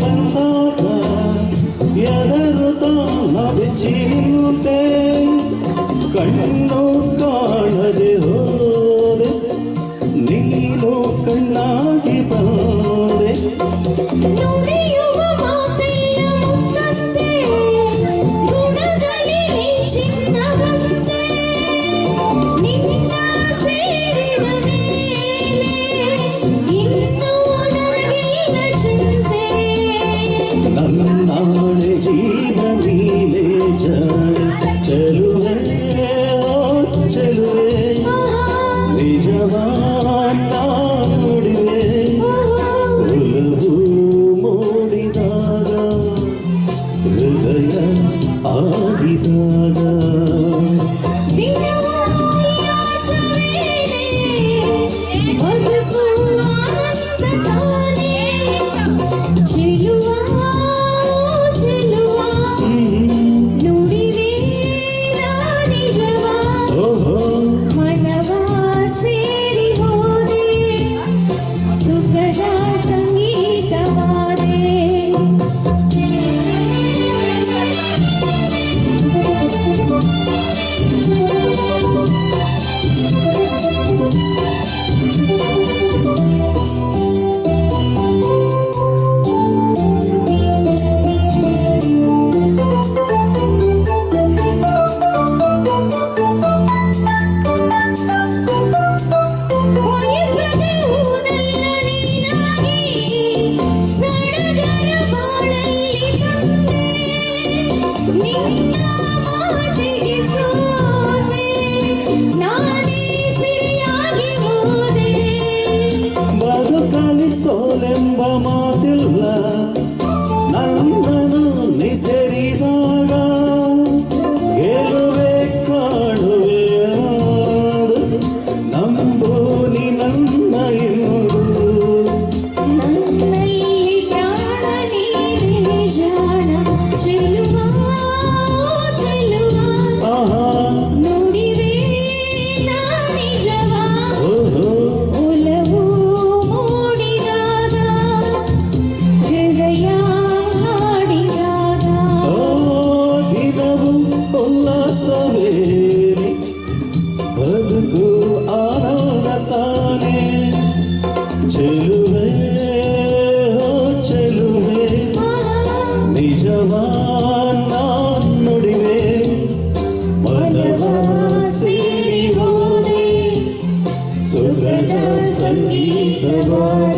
ಬಂದಾಗ ಎದರು ತಮ್ಮ ಚಿಂತೆ ಕಣ್ಣ love. بماطل Jesus.